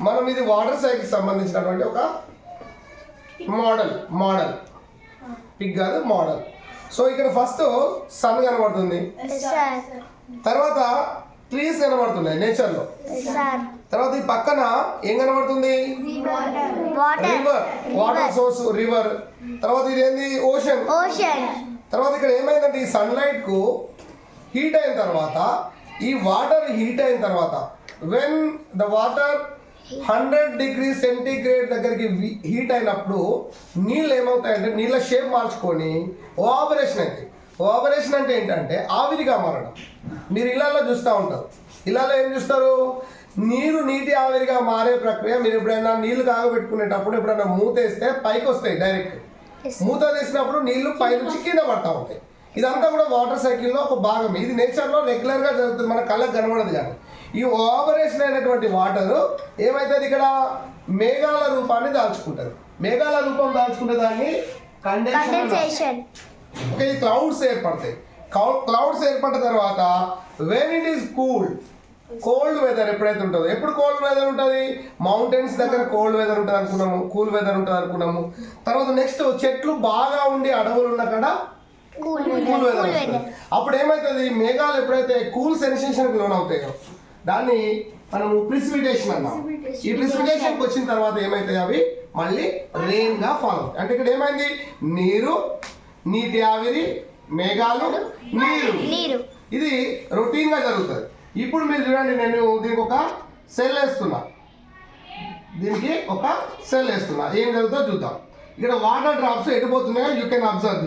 మనం ఇది water cycle సంబంధించినటువంటి ఒక మోడల్ మోడల్ పిక్ కాదు మోడల్ సో ఇక్కడ ఫస్ట్ సన్ కనబడుతుంది. తర్వాత ట్రీస్ కనబడుతున్నాయి నేచర్లో సార్ తర్వాత ఈ పక్కన ఏం కనబడుతుంది? రివర్ వాటర్ సోర్స్ రివర్ తర్వాత ఇది ఏంది ఓషన్ ఓషన్ తర్వాత ఇక్కడ ఏమైందంటే ఈ సన్లైట్కు హీట్ అయిన తర్వాత ఈ వాటర్ హీట్ అయిన తర్వాత when the water hundred degree centigrade దగ్గరికి హీట్ అయినప్పుడు నీళ్ళు ఏమవుతాయంటే నీళ్ళ షేప్ మార్చుకొని ఓవరేషన్ అవుతాయి ఓవరేషన్ అంటే ఏంటంటే ఆవిరిగా మారడం. మీరు ఇళ్ళల్లో చూస్తూ ఉంటారు. ఇళ్ళల్లో ఏం చూస్తారు? నీరు నీటి ఆవిరిగా మారే ప్రక్రియ మీరు ఎప్పుడైనా నీళ్ళు కాగబెట్టుకునేటప్పుడు ఎప్పుడైనా మూతేస్తే పైకి వస్తాయి డైరెక్ట్ మూత తీసినప్పుడు నీళ్ళు పైనుంచి కింద పడతా ఉంటాయి. ఇదంతా కూడా వాటర్ సైకిల్లో ఒక భాగం ఇది నేచర్లో రెగ్యులర్గా జరుగుతుంది. మన కళ్ళకు కనబడదు కానీ. ఈ ఓవరేషన్ అయినటువంటి వాటర్ ఏమైతుంది ఇక్కడ? మేఘాల రూపాన్ని దాల్చుకుంటుంది. మేఘాల రూపం దాల్చుకునే దాన్ని కండెన్సేషన్ ఓకే ఈ క్లౌడ్స్ ఏర్పడతాయి. క్లౌడ్స్ ఏర్పడిన తర్వాత when it is cool cold weather ఎప్పుడైతే ఉంటుందో ఎప్పుడు కోల్డ్ వెదర్ ఉంటుంది? మౌంటైన్స్ దగ్గర కోల్డ్ వెదర్ ఉంటుంది అనుకున్నాము కూల్ వెదర్ ఉంటుంది అనుకున్నాము. తర్వాత నెక్స్ట్ చెట్లు బాగా ఉండి అడవులు ఉన్న కాడ కూల్ వెదర్ అప్పుడు ఏమవుతుంది మేఘాలు ఎప్పుడైతే కూల్ సెన్సేషన్కి లోన్ అవుతాయో దాన్ని మనము ప్రిసిపిటేషన్ అన్నాం. ఈ ప్రిసిపిటేషన్కి వచ్చిన తర్వాత ఏమవుతాయి అవి? మళ్ళీ రెయిన్గా ఫాలో అంటే ఇక్కడ ఏమైంది? నీరు నీటి ఆవిరి మేఘాలు నీరు. నీరు. ఇది రొటీన్గా జరుగుతుంది. ఇప్పుడు మీరు చూడండి నేను దీనికి ఒక సెల్ వేస్తున్నా. దీనికి ఒక సెల్ వేస్తున్నా. ఏం జరుగుతుందో చూద్దాం. ఇక్కడ వాటర్ డ్రాప్స్ ఎటు పోతున్నాయో you can observe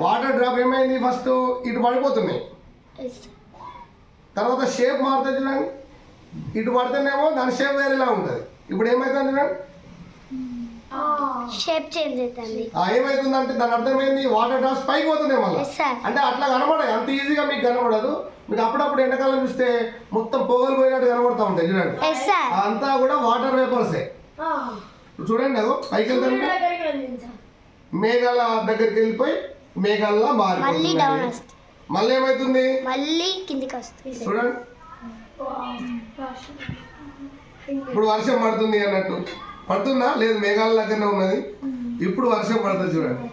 water drop ఏమైంది? ఫస్ట్ ఇటు పడిపోతున్నాయి తర్వాత షేప్ మారుతుంది చూడండి. ఇటు పడితేనేమో దాని షేప్ వేరేలా ఉంటుంది. ఇప్పుడు ఏమవుతుంది చూడండి? షేప్ చేంజ్ అవుతుంది. ఆ, ఏమవుతుందంటే దాని అర్థం ఏంది? వాటర్ డ్రాప్స్ పైకి పోతున్నాయి మళ్ళీ. అంటే అట్లా కనబడదు. అంత ఈజీగా మీకు కనబడదు. మీకు అప్పుడప్పుడు ఎండాకాలం చూస్తే మొత్తం పొగలు పోయినట్టు కనబడతా ఉంటాయి చూడండి. ఎస్ సార్ ఆ అంతా కూడా వాటర్ వేపర్సే చూడండి అదో పైకి వెళ్తాను మేఘాల దగ్గరికి వెళ్ళిపోయి మేఘాల్లో మళ్ళీ డౌన్ మారి వస్తుంది. మళ్ళీ ఏమవుతుంది మళ్ళీ కిందికి వస్తుంది. చూడండి. ఇప్పుడు వర్షం పడుతుంది అన్నట్టు. పడుతుందా? లేదు మేఘాల దగ్గరనే ఉన్నది. ఇప్పుడు వర్షం పడుతుంది చూడండి.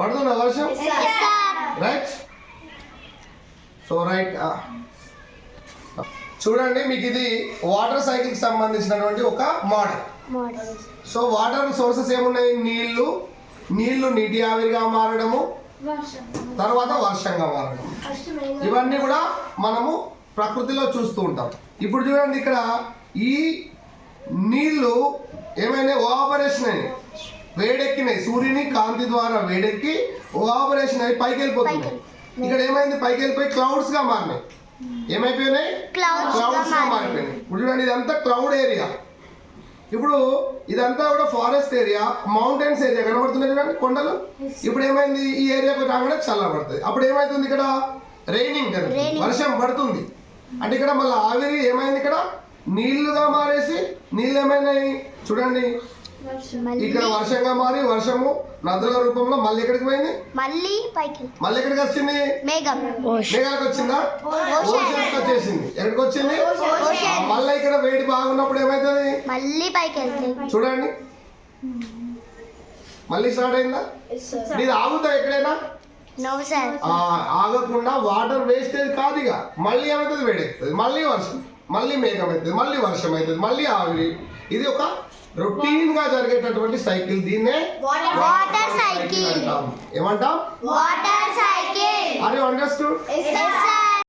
పడుతుందా వర్షం? రైట్ సో రైట్ చూడండి మీకు ఇది వాటర్ సైకిల్కి సంబంధించినటువంటి ఒక మోడల్ సో వాటర్ సోర్సెస్ ఏమున్నాయి? నీళ్ళు. నీళ్ళు నీటి ఆవిరిగా మారడము. తర్వాత వర్షంగా మారడం ఇవన్నీ కూడా మనము ప్రకృతిలో చూస్తూ ఉంటాం. ఇప్పుడు చూడండి ఇక్కడ ఈ నీళ్ళు ఏమైనా ఓవరేషన్ అయినాయి. వేడెక్కినాయి. సూర్యుని కాంతి ద్వారా వేడెక్కి ఓవరేషన్ అయి పైకి వెళ్ళిపోతున్నాయి. ఇక్కడ ఏమైంది? పైకి వెళ్ళిపోయి క్లౌడ్స్గా మారినాయి. ఏమైపోయినాయి? క్లౌడ్స్గా. మారిపోయినాయి. ఇప్పుడు చూడండి ఇదంతా క్లౌడ్ ఏరియా ఇప్పుడు ఇదంతా కూడా ఫారెస్ట్ ఏరియా మౌంటైన్స్ ఏరియా కనబడుతున్నాయి చూడండి కొండలు? ఇప్పుడు ఏమైంది? ఈ ఏరియాకు రాగానే చల్లబడుతుంది అప్పుడు ఏమైతుంది ఇక్కడ? రైనింగ్. వర్షం పడుతుంది. అంటే ఇక్కడ మళ్ళీ ఆవిరి ఏమైంది ఇక్కడ? నీళ్ళుగా మారేసి నీళ్ళు ఏమైనాయి? చూడండి. ఇక్కడ వర్షంగా మారి వర్షము నదుల రూపంలో మళ్ళీ ఎక్కడికి పోయింది? మళ్ళీ పైకి. మళ్ళీ ఎక్కడికి వచ్చింది? మేఘం. మేఘాలకు వచ్చిందా? ఓషన్స్ వచ్చేసింది. ఎక్కడికి వచ్చింది. మళ్ళీ ఇక్కడ వేడి బాగున్నప్పుడు ఏమైతుంది? మళ్ళీ పైకి వెళ్తాయి చూడండి. మళ్ళీ స్టార్ట్ అయిందా? ఇది ఆగుతా ఎక్కడైనా? ఆగకుండా వాటర్ వేస్టేజ్ కాదు ఇక మళ్ళీ ఏమవుతుంది వేడెక్కుతుంది. మళ్ళీ వర్షం. మళ్ళీ మేఘం అవుతుంది. మళ్ళీ వర్షం అవుతుంది. మళ్ళీ ఆవిరి. ఇది ఒక రొటీన్గా జరిగేటటువంటి సైకిల్ దీన్నే వాటర్ సైకిల్ అంటాం. ఏమంటాం? Water cycle. Are you understood